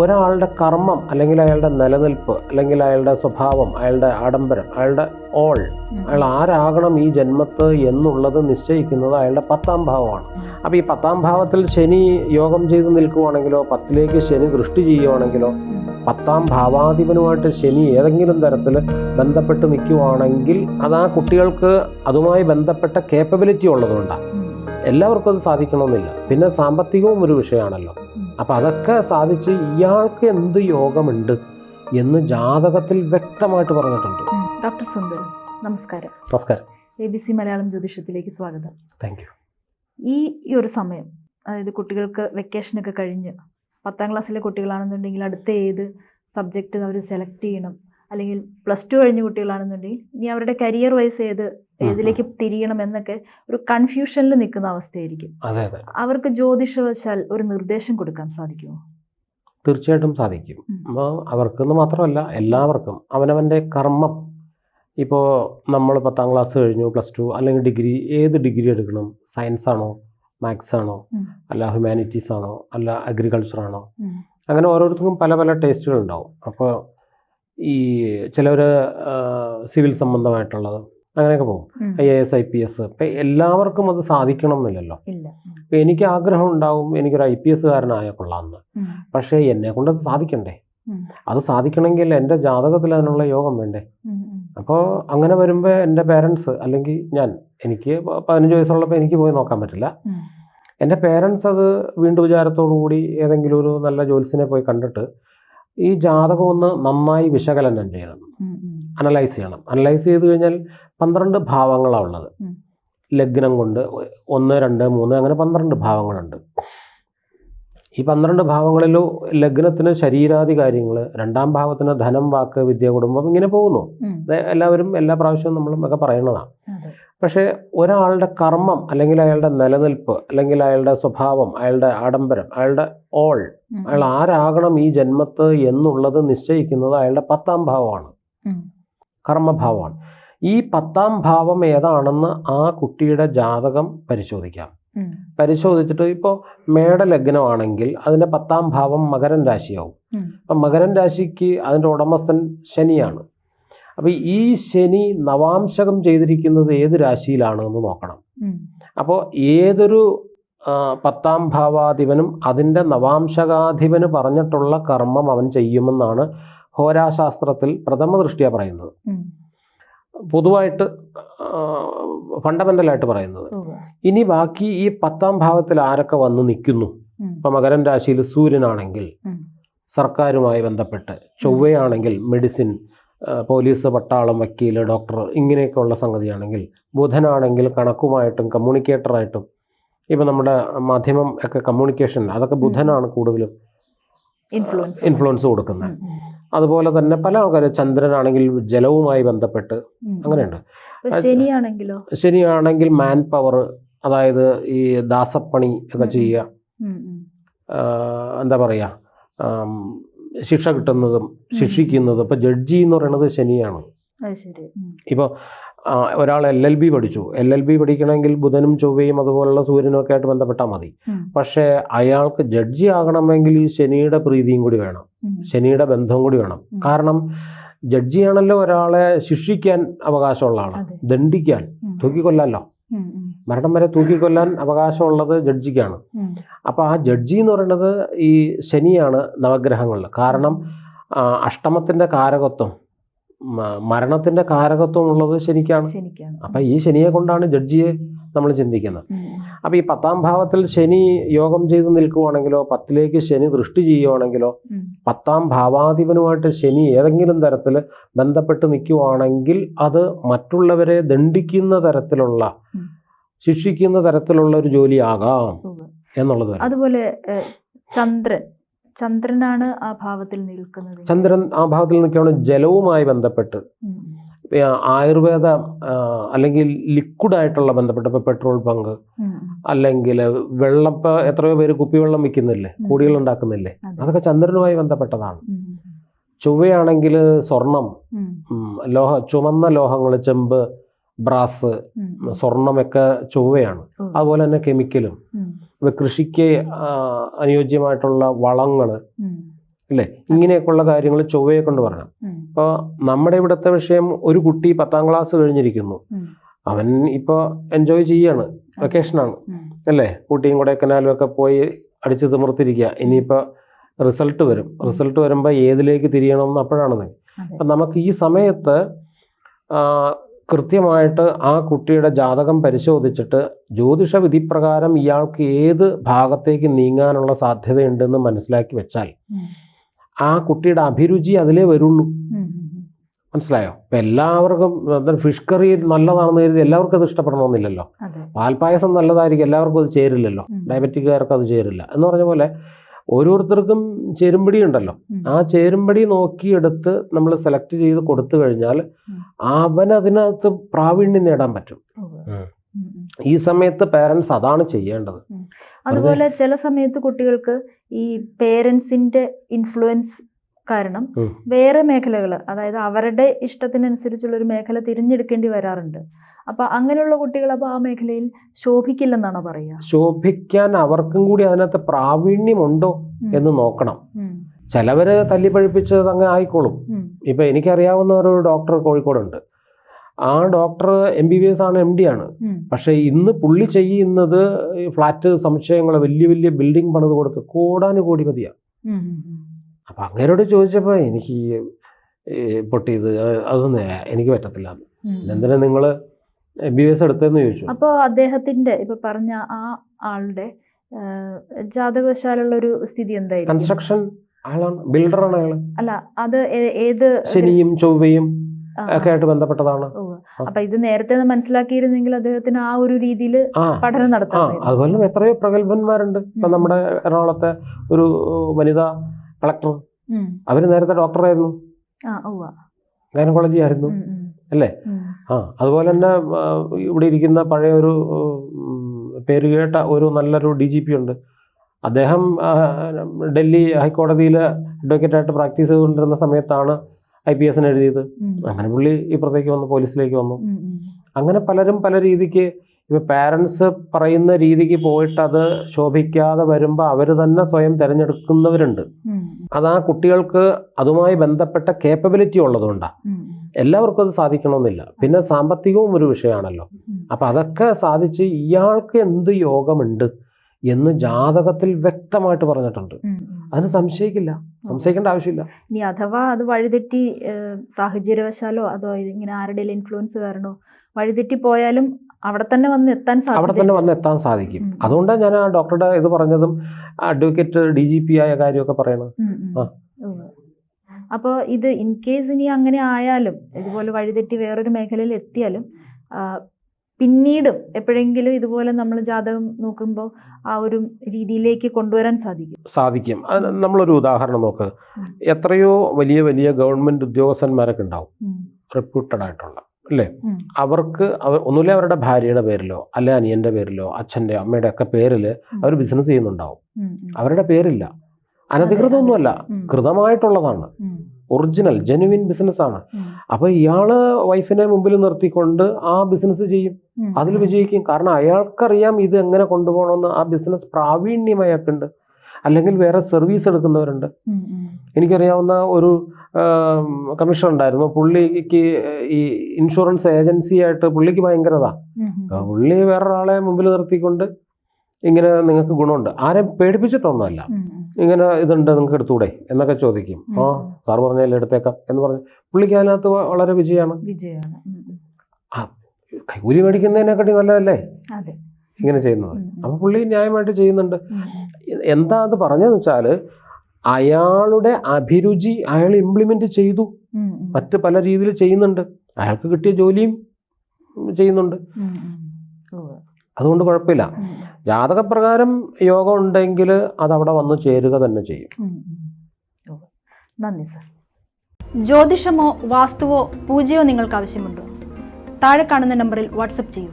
ഒരാളുടെ കർമ്മം അല്ലെങ്കിൽ അയാളുടെ നിലനിൽപ്പ് അല്ലെങ്കിൽ അയാളുടെ സ്വഭാവം അയാളുടെ ആഡംബരം അയാളുടെ ഓൾ അയാൾ ആരാകണം ഈ ജന്മത്ത് എന്നുള്ളത് നിശ്ചയിക്കുന്നത് അയാളുടെ പത്താം ഭാവമാണ്. അപ്പോൾ ഈ പത്താം ഭാവത്തിൽ ശനി യോഗം ചെയ്ത് നിൽക്കുവാണെങ്കിലോ പത്തിലേക്ക് ശനി ദൃഷ്ടി ചെയ്യുവാണെങ്കിലോ പത്താം ഭാവാധിപനുമായിട്ട് ശനി ഏതെങ്കിലും തരത്തിൽ ബന്ധപ്പെട്ട് നിൽക്കുവാണെങ്കിൽ അത് ആ കുട്ടികൾക്ക് അതുമായി ബന്ധപ്പെട്ട കേപ്പബിലിറ്റി ഉള്ളതുകൊണ്ടാണ്. എല്ലാവർക്കും അത് സാധിക്കണമെന്നില്ല. പിന്നെ സാമ്പത്തികവും ഒരു വിഷയമാണല്ലോ. അപ്പം അതൊക്കെ സാധിച്ച് ഇയാൾക്ക് എന്ത് യോഗമുണ്ട് എന്ന് ജാതകത്തിൽ വ്യക്തമായിട്ട് പറഞ്ഞിട്ടുണ്ട്. ഡോക്ടർ സുന്ദർ നമസ്കാരം. നമസ്കാരം. എ ബി സി മലയാളം ജ്യോതിഷത്തിലേക്ക് സ്വാഗതം. താങ്ക് യു ഈ ഈ ഒരു സമയം അതായത് കുട്ടികൾക്ക് വെക്കേഷനൊക്കെ കഴിഞ്ഞ് പത്താം ക്ലാസ്സിലെ കുട്ടികളാണെന്നുണ്ടെങ്കിൽ അടുത്ത ഏത് സബ്ജക്റ്റ് അവർ സെലക്ട് ചെയ്യണം? അല്ലെങ്കിൽ പ്ലസ് ടു കഴിഞ്ഞ കുട്ടികളാണെന്നുണ്ടെങ്കിൽ ഇനി അവരുടെ കരിയർ വൈസ് ഏത് ഏതിലേക്ക് തിരിയണം എന്നൊക്കെ ഒരു കൺഫ്യൂഷനിൽ നിൽക്കുന്ന അവസ്ഥയായിരിക്കും. അവർക്ക് ജ്യോതിഷവശാൽ ഒരു നിർദ്ദേശം കൊടുക്കാൻ സാധിക്കുമോ? തീർച്ചയായിട്ടും സാധിക്കും. അപ്പോൾ അവർക്കെന്ന് മാത്രമല്ല എല്ലാവർക്കും അവനവന്റെ കർമ്മം. ഇപ്പോൾ നമ്മൾ പത്താം ക്ലാസ് കഴിഞ്ഞു പ്ലസ് ടു അല്ലെങ്കിൽ ഡിഗ്രി ഏത് ഡിഗ്രി എടുക്കണം? സയൻസ് ആണോ? മാത്സ് ആണോ? അല്ല ഹ്യൂമാനിറ്റീസ് ആണോ? അല്ല അഗ്രികൾച്ചർ ആണോ? അങ്ങനെ ഓരോരുത്തർക്കും പല പല ടേസ്റ്റുകൾ ഉണ്ടാവും. അപ്പോൾ ഈ ചിലവർ സിവിൽ സംബന്ധമായിട്ടുള്ളത് അങ്ങനെയൊക്കെ പോകും. I A S I P S ഇപ്പം എല്ലാവർക്കും അത് സാധിക്കണം എന്നില്ലല്ലോ ഇപ്പം എനിക്ക് ആഗ്രഹം ഉണ്ടാവും എനിക്കൊരു ഐ പി എസ്സുകാരനായ കൊള്ളാമെന്ന്. പക്ഷേ എന്നെ കൊണ്ട് അത് സാധിക്കണ്ടേ? അത് സാധിക്കണമെങ്കിൽ എന്റെ ജാതകത്തിൽ അതിനുള്ള യോഗം വേണ്ടേ. അപ്പോൾ അങ്ങനെ വരുമ്പോൾ എന്റെ പേരൻസ് അല്ലെങ്കിൽ ഞാൻ എനിക്ക് പതിനഞ്ച് വയസ്സുള്ളപ്പോൾ എനിക്ക് പോയി നോക്കാൻ പറ്റില്ല. എന്റെ പേരൻസ് അത് വീണ്ടും വിചാരത്തോടു കൂടി ഏതെങ്കിലും ഒരു നല്ല ജോലിസിനെ പോയി കണ്ടിട്ട് ഈ ജാതകം ഒന്ന് നന്നായി വിശകലനം ചെയ്യണം. അനലൈസ് ചെയ്യണം. അനലൈസ് ചെയ്ത് കഴിഞ്ഞാൽ പന്ത്രണ്ട് ഭാവങ്ങളാണ് ഉള്ളത്. ലഗ്നം കൊണ്ട് ഒന്ന് രണ്ട് മൂന്ന് അങ്ങനെ പന്ത്രണ്ട് ഭാവങ്ങളുണ്ട്. ഈ പന്ത്രണ്ട് ഭാവങ്ങളിലോ ലഗ്നത്തിന് ശരീരാദി കാര്യങ്ങൾ രണ്ടാം ഭാവത്തിന് ധനം വാക്ക് വിദ്യ കുടുംബം ഇങ്ങനെ പോകുന്നു. എല്ലാവരും എല്ലാ പ്രാവശ്യവും നമ്മളും ഒക്കെ പറയുന്നതാണ് പക്ഷേ ഒരാളുടെ കർമ്മം അല്ലെങ്കിൽ അയാളുടെ നിലനിൽപ്പ് അല്ലെങ്കിൽ അയാളുടെ സ്വഭാവം അയാളുടെ ആഡംബരം അയാളുടെ ഓൾ അയാൾ ആരാകണം ഈ ജന്മത്ത് എന്നുള്ളത് നിശ്ചയിക്കുന്നത് അയാളുടെ പത്താം ഭാവമാണ്. കർമ്മഭാവമാണ് ഈ പത്താം ഭാവം ഏതാണെന്ന് ആ കുട്ടിയുടെ ജാതകം പരിശോധിക്കാം. പരിശോധിച്ചിട്ട് ഇപ്പോൾ മേട ലഗ്നമാണെങ്കിൽ അതിന്റെ പത്താം ഭാവം മകരൻ രാശിയാവും. അപ്പം മകരൻ രാശിക്ക് അതിന്റെ ഉടമസ്ഥൻ ശനിയാണ് അപ്പോൾ ഈ ശനി നവാംശകം ചെയ്തിരിക്കുന്നത് ഏത് രാശിയിലാണ് എന്ന് നോക്കണം. അപ്പോൾ ഏതൊരു പത്താം ഭാവാധിപനും അതിന്റെ നവാംശകാധിപന് പറഞ്ഞിട്ടുള്ള കർമ്മം അവൻ ചെയ്യുമെന്നാണ് ഹോരാശാസ്ത്രത്തിൽ പ്രഥമ ദൃഷ്ടിയ പറയുന്നത്. പൊതുവായിട്ട് ഫണ്ടമെന്റലായിട്ട് പറയുന്നത്. ഇനി ബാക്കി ഈ പത്താം ഭാവത്തിൽ ആരൊക്കെ വന്ന് നിൽക്കുന്നു? ഇപ്പൊ മകരൻ രാശിയിൽ സൂര്യനാണെങ്കിൽ സർക്കാരുമായി ബന്ധപ്പെട്ട് ചൊവ്വയാണെങ്കിൽ മെഡിസിൻ പോലീസ് പട്ടാളം വക്കീൽ ഡോക്ടർ ഇങ്ങനെയൊക്കെയുള്ള സംഗതിയാണെങ്കിൽ ബുധനാണെങ്കിൽ കണക്കുമായിട്ടും കമ്മ്യൂണിക്കേറ്ററായിട്ടും ഇപ്പം നമ്മുടെ മാധ്യമം ഒക്കെ കമ്മ്യൂണിക്കേഷൻ അതൊക്കെ ബുധനാണ് കൂടുതലും ഇൻഫ്ലുവൻസ് ഇൻഫ്ലുവൻസ് കൊടുക്കുന്നത്. അതുപോലെ തന്നെ പല ആൾക്കാരും ചന്ദ്രനാണെങ്കിൽ ജലവുമായി ബന്ധപ്പെട്ട്. അങ്ങനെയുണ്ട്. ശനിയാണെങ്കിലോ? ശനിയാണെങ്കിൽ മാൻ പവർ അതായത് ഈ ദാസപ്പണി ഒക്കെ. ചെയ്യുക. എന്താ പറയുക ശിക്ഷ കിട്ടുന്നതും ശിക്ഷിക്കുന്നതും ഇപ്പം ജഡ്ജി എന്ന് പറയുന്നത് ശനിയാണ്. ഇപ്പൊ. ഇപ്പോൾ ഒരാൾ എൽ എൽ ബി പഠിച്ചു. എൽ എൽ ബി പഠിക്കണമെങ്കിൽ ബുധനും ചൊവ്വയും അതുപോലുള്ള സൂര്യനും ഒക്കെ ആയിട്ട് ബന്ധപ്പെട്ടാൽ മതി. പക്ഷേ അയാൾക്ക് ജഡ്ജി ആകണമെങ്കിൽ ഈ ശനിയുടെ പ്രീതിയും കൂടി വേണം. ശനിയുടെ ബന്ധവും കൂടി വേണം. കാരണം ജഡ്ജിയാണല്ലോ ഒരാളെ ശിക്ഷിക്കാൻ അവകാശമുള്ള ആളാണ്. ദണ്ഡിക്കാൻ. ഉം. മരണം വരെ തൂക്കിക്കൊല്ലാൻ അവകാശമുള്ളത് ജഡ്ജിക്കാണ്. അപ്പോൾ ആ ജഡ്ജി എന്ന് പറയുന്നത് ഈ ശനിയാണ് നവഗ്രഹങ്ങളിൽ. കാരണം അഷ്ടമത്തിന്റെ കാരകത്വം മരണത്തിന്റെ കാരകത്വം ഉള്ളത് ശനിക്കാണ്. അപ്പം ഈ ശനിയെ കൊണ്ടാണ് ജഡ്ജിയെ നമ്മൾ ചിന്തിക്കുന്നത്. അപ്പം ഈ പത്താം ഭാവത്തിൽ ശനി യോഗം ചെയ്ത് നിൽക്കുവാണെങ്കിലോ പത്തിലേക്ക് ശനി ദൃഷ്ടി ചെയ്യുവാണെങ്കിലോ. പത്താം ഭാവാധിപനുമായിട്ട് ശനി ഏതെങ്കിലും തരത്തിൽ ബന്ധപ്പെട്ട് നിൽക്കുവാണെങ്കിൽ അത് മറ്റുള്ളവരെ ദണ്ഡിക്കുന്ന തരത്തിലുള്ള. ശിക്ഷിക്കുന്ന തരത്തിലുള്ള ഒരു ജോലിയാകാം. എന്നുള്ളത്. അതുപോലെ ചന്ദ്രൻ. ചന്ദ്രനാണ് ആ ഭാവത്തിൽ നിൽക്കുന്നത്. ചന്ദ്രൻ ആ ഭാവത്തിൽ നിൽക്കുകയാണ് ജലവുമായി ബന്ധപ്പെട്ട്. ആയുർവേദ അല്ലെങ്കിൽ ലിക്വിഡായിട്ടുള്ള ബന്ധപ്പെട്ട് ഇപ്പോൾ പെട്രോൾ പങ്ക് അല്ലെങ്കിൽ വെള്ളം ഇപ്പോൾ എത്രയോ പേര് കുപ്പിവെള്ളം വിൽക്കുന്നില്ലേ? കൂടികൾ ഉണ്ടാക്കുന്നില്ലേ? അതൊക്കെ ചന്ദ്രനുമായി ബന്ധപ്പെട്ടതാണ്. ചുവയാണെങ്കിൽ ചൊവ്വയാണെങ്കിൽ സ്വർണം ലോഹ ചുമന്ന ലോഹങ്ങൾ ചെമ്പ് ബ്രാസ് സ്വർണമൊക്കെ സ്വർണമൊക്കെ ചൊവ്വയാണ്. അതുപോലെ തന്നെ കെമിക്കലും. ഇപ്പൊ കൃഷിക്ക് അനുയോജ്യമായിട്ടുള്ള വളങ്ങൾ അല്ലെ ഇങ്ങനെയൊക്കെയുള്ള കാര്യങ്ങൾ ചൊവ്വയെ കൊണ്ട് പറയണം. ഇപ്പൊ ഇപ്പോൾ നമ്മുടെ ഇവിടുത്തെ വിഷയം ഒരു കുട്ടി പത്താം ക്ലാസ് കഴിഞ്ഞിരിക്കുന്നു. അവൻ ഇപ്പോൾ എൻജോയ് ചെയ്യാണ്. വെക്കേഷനാണ്. അല്ലേ? ഊട്ടിയും കൊടൈക്കനാലും ഒക്കെ പോയി അടിച്ചു തിമിർത്തിരിക്കുക ഇനിയിപ്പോൾ റിസൾട്ട് വരും. റിസൾട്ട് വരുമ്പോൾ ഏതിലേക്ക് തിരിയണമെന്ന് അപ്പോഴാണ്. അതെ. അപ്പം നമുക്ക് ഈ സമയത്ത് കൃത്യമായിട്ട് ആ കുട്ടിയുടെ ജാതകം പരിശോധിച്ചിട്ട് ജ്യോതിഷ വിധിപ്രകാരം ഇയാൾക്ക് ഏത് ഭാഗത്തേക്ക് നീങ്ങാനുള്ള സാധ്യതയുണ്ടെന്ന് മനസ്സിലാക്കി വെച്ചാൽ ആ കുട്ടിയുടെ അഭിരുചി അതിലേ വരുള്ളൂ. മനസ്സിലായോ? അപ്പം എല്ലാവർക്കും ഫിഷ് കറി നല്ലതാണെന്ന് കരുതി എല്ലാവർക്കും അത് ഇഷ്ടപ്പെടണമെന്നില്ലല്ലോ. പാൽപ്പായസം നല്ലതായിരിക്കും എല്ലാവർക്കും അത് ചേരില്ലല്ലോ. ഡയബറ്റിക്കാർക്ക് അത് ചേരില്ല. എന്ന് പറഞ്ഞ പോലെ ഓരോരുത്തർക്കും ചേരുംപടി ഉണ്ടല്ലോ. ആ ചേരുംപടി നോക്കിയെടുത്ത് നമ്മൾ സെലക്ട് ചെയ്ത് കൊടുത്തു കഴിഞ്ഞാൽ. അവൻ അതിനകത്ത് പ്രാവീണ്യം നേടാൻ പറ്റും. ഈ സമയത്ത് പേരൻസ് അതാണ് ചെയ്യേണ്ടത് അതുപോലെ ചില സമയത്ത് കുട്ടികൾക്ക് ഈ പേരൻസിന്റെ ഇൻഫ്ലുവൻസ് കാരണം വേറെ മേഖലകൾ അതായത് അവരുടെ ഇഷ്ടത്തിനനുസരിച്ചുള്ള ഒരു മേഖല തിരഞ്ഞെടുക്കേണ്ടി വരാറുണ്ട്. അപ്പൊ അങ്ങനെയുള്ള കുട്ടികൾ അപ്പൊ ആ മേഖലയിൽ ശോഭിക്കില്ലെന്നാണോ പറയുക? ശോഭിക്കാൻ അവർക്കും കൂടി അതിനകത്ത് പ്രാവീണ്യമുണ്ടോ. എന്ന് നോക്കണം. ചിലവര് തല്ലിപ്പഴിപ്പിച്ച് അങ്ങ് ആയിക്കോളും. ഇപ്പൊ എനിക്കറിയാവുന്ന ഒരു ഡോക്ടർ കോഴിക്കോടുണ്ട്. ആ doctor M B B S ആണ് എം ഡി ആണ്. പക്ഷെ ഇന്ന് പുള്ളി ചെയ്യുന്നത് ഫ്ലാറ്റ് സമുച്ചയങ്ങൾ വലിയ വലിയ ബിൽഡിംഗ് പണിത് കൊടുത്ത് കോടാനുകോടിപതിയാണ് ഉം. അപ്പം അങ്ങേരോട് ചോദിച്ചപ്പോൾ എനിക്ക് പൊട്ടിയത് അതൊന്നും എനിക്ക് പറ്റത്തില്ല. എന്തിനാ നിങ്ങൾ എം ബി ബി എസ് എടുത്തതെന്ന് ചോദിച്ചു. അപ്പോൾ അദ്ദേഹത്തിന്റെ ഇപ്പൊ പറഞ്ഞ ആ ആളുടെ ജാതകശാലുള്ളൊരു ജാതകവശാലുള്ള ഒരു സ്ഥിതി എന്തായിരിക്കും? കൺസ്ട്രക്ഷൻ ആളാണ് ബിൽഡറാണ് അയാൾ അല്ല അത് ഏത് ശനിയും ചൊവ്വയും ഒക്കെ ആയിട്ട് ബന്ധപ്പെട്ടതാണ്. അപ്പൊ ഇത് നേരത്തെ മനസ്സിലാക്കിയിരുന്നെങ്കിൽ അദ്ദേഹത്തിന് ആ ഒരു രീതിയിൽ പഠനം നടത്താം അതുപോലെ എത്രയോ പ്രഗത്ഭന്മാരുണ്ട്. ഇപ്പൊ നമ്മുടെ എറണാകുളത്തെ ഒരു വനിതാ കളക്ടർ. അവർ അവർ നേരത്തെ ഡോക്ടറായിരുന്നു. ഗൈനക്കോളജി ആയിരുന്നു. അല്ലേ? ആ അതുപോലെ തന്നെ ഇവിടെ ഇരിക്കുന്ന പഴയ ഒരു പേരുകേട്ട പേര് കേട്ട ഒരു നല്ലൊരു ഡി ജി പി ഉണ്ട്. അദ്ദേഹം ഡൽഹി ഹൈക്കോടതിയിൽ അഡ്വക്കേറ്റായിട്ട് പ്രാക്ടീസ് ചെയ്തുകൊണ്ടിരുന്ന സമയത്താണ് ഐ പി എസിന് എഴുതിയത്. അങ്ങനെ പുള്ളി ഇപ്പുറത്തേക്ക് വന്നു പോലീസിലേക്ക് വന്നു. അങ്ങനെ പലരും പല രീതിക്ക് ഇപ്പൊ പാരൻസ് പറയുന്ന രീതിക്ക് പോയിട്ട് അത് ശോഭിക്കാതെ വരുമ്പോൾ അവർ തന്നെ സ്വയം തിരഞ്ഞെടുക്കുന്നവരുണ്ട്. അതാ ആ കുട്ടികൾക്ക് അതുമായി ബന്ധപ്പെട്ട കേപ്പബിലിറ്റി ഉള്ളതുകൊണ്ടാണ് എല്ലാവർക്കും അത് സാധിക്കണമെന്നില്ല. പിന്നെ സാമ്പത്തികവും ഒരു വിഷയമാണല്ലോ. അപ്പം അതൊക്കെ സാധിച്ച് ഇയാൾക്ക് എന്ത് യോഗമുണ്ട് എന്ന് ജാതകത്തിൽ വ്യക്തമായിട്ട് പറഞ്ഞിട്ടുണ്ട്. അതിന് സംശയിക്കില്ല. സംശയിക്കേണ്ട ആവശ്യമില്ല. ഇനി അഥവാ അത് വഴിതെറ്റി സാഹചര്യവശാലോ അതോ ഇങ്ങനെ ആരുടെ ഇൻഫ്ലുവൻസ് കാരണോ വഴിതെറ്റി പോയാലും അവിടെ തന്നെ വന്ന് എത്താൻ അവിടെ തന്നെ വന്ന് എത്താൻ സാധിക്കും. അതുകൊണ്ടാണ് ഞാൻ ആ ഡോക്ടറുടെ ഇത് പറഞ്ഞതും അഡ്വക്കേറ്റ് ഡി ജി പി ആയ കാര്യമൊക്കെ പറയണത്. അപ്പോൾ ഇത് ഇൻ കേസ് ഇനി അങ്ങനെ ആയാലും ഇതുപോലെ വഴിതെറ്റി വേറൊരു മേഖലയിൽ എത്തിയാലും പിന്നീടും എപ്പോഴെങ്കിലും ഇതുപോലെ നമ്മൾ ജാതകം നോക്കുമ്പോൾ ആ ഒരു രീതിയിലേക്ക് കൊണ്ടുവരാൻ സാധിക്കും. സാധിക്കും. നമ്മളൊരു ഉദാഹരണം നോക്ക്. എത്രയോ വലിയ വലിയ ഗവൺമെന്റ് ഉദ്യോഗസ്ഥന്മാരൊക്കെ ഉണ്ടാവും. റെപ്യൂട്ടഡ് ആയിട്ടുള്ള. അല്ലേ. അവർക്ക് അവർ ഒന്നുമില്ല അവരുടെ ഭാര്യയുടെ പേരിലോ അല്ലെ അനിയന്റെ പേരിലോ അച്ഛന്റെ അമ്മയുടെ ഒക്കെ പേരിൽ അവർ ബിസിനസ് ചെയ്യുന്നുണ്ടാവും. അവരുടെ പേരില്ല. അനധികൃതമൊന്നുമല്ല. കൃതമായിട്ടുള്ളതാണ്. ഒറിജിനൽ ജെനുവിൻ ബിസിനസ് ആണ്. ഉം. അപ്പൊ ഇയാൾ വൈഫിനെ മുമ്പിൽ നിർത്തിക്കൊണ്ട് ആ ബിസിനസ് ചെയ്യും. അതിൽ വിജയിക്കും. കാരണം അയാൾക്കറിയാം ഇത് എങ്ങനെ കൊണ്ടുപോകണമെന്ന്. ആ ബിസിനസ് പ്രാവീണ്യം അയാൾക്കുണ്ട്. അല്ലെങ്കിൽ വേറെ സർവീസ് എടുക്കുന്നവരുണ്ട്. എനിക്കറിയാവുന്ന ഒരു കമ്മീഷണർ ഉണ്ടായിരുന്നു. പുള്ളിക്ക് ഈ ഇൻഷുറൻസ് ഏജൻസി ആയിട്ട് പുള്ളിക്ക് ഭയങ്കരതാ. പുള്ളി വേറൊരാളെ മുമ്പിൽ നിർത്തിക്കൊണ്ട് ഇങ്ങനെ നിങ്ങൾക്ക് ഗുണമുണ്ട്. ആരെയും പേടിപ്പിച്ചിട്ടൊന്നുമല്ല. ഇങ്ങനെ ഇതുണ്ട് നിങ്ങൾക്ക് എടുത്തൂടെ എന്നൊക്കെ ചോദിക്കും. ആ. സാർ പറഞ്ഞാൽ എടുത്തേക്കാം എന്ന് പറഞ്ഞ്. പുള്ളിക്ക് അതിനകത്ത് വളരെ വിജയമാണ്. കൈകൂലി മേടിക്കുന്നതിനെക്കാട്ടി നല്ലതല്ലേ? ഇങ്ങനെ ചെയ്യുന്നത്. അപ്പൊ പുള്ളി ന്യായമായിട്ട് ചെയ്യുന്നുണ്ട്. എന്താ അത് പറഞ്ഞതെന്ന് വെച്ചാൽ അയാളുടെ അഭിരുചി അയാൾ ഇംപ്ലിമെന്റ് ചെയ്തു. മറ്റ് പല രീതിയിൽ ചെയ്യുന്നുണ്ട്. അയാൾക്ക് കിട്ടിയ ജോലിയും ചെയ്യുന്നുണ്ട്. അതുകൊണ്ട് കുഴപ്പമില്ല. ജാതകപ്രകാരം യോഗം ഉണ്ടെങ്കിൽ അത് അവിടെ വന്ന് ചേരുക തന്നെ ചെയ്യും. നന്ദി സർ. ജ്യോതിഷമോ വാസ്തുവോ പൂജയോ നിങ്ങൾക്ക് ആവശ്യമുണ്ടോ താഴെ കാണുന്ന നമ്പറിൽ വാട്സപ്പ് ചെയ്യൂ.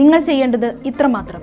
നിങ്ങൾ ചെയ്യേണ്ടത് ഇത്രമാത്രം.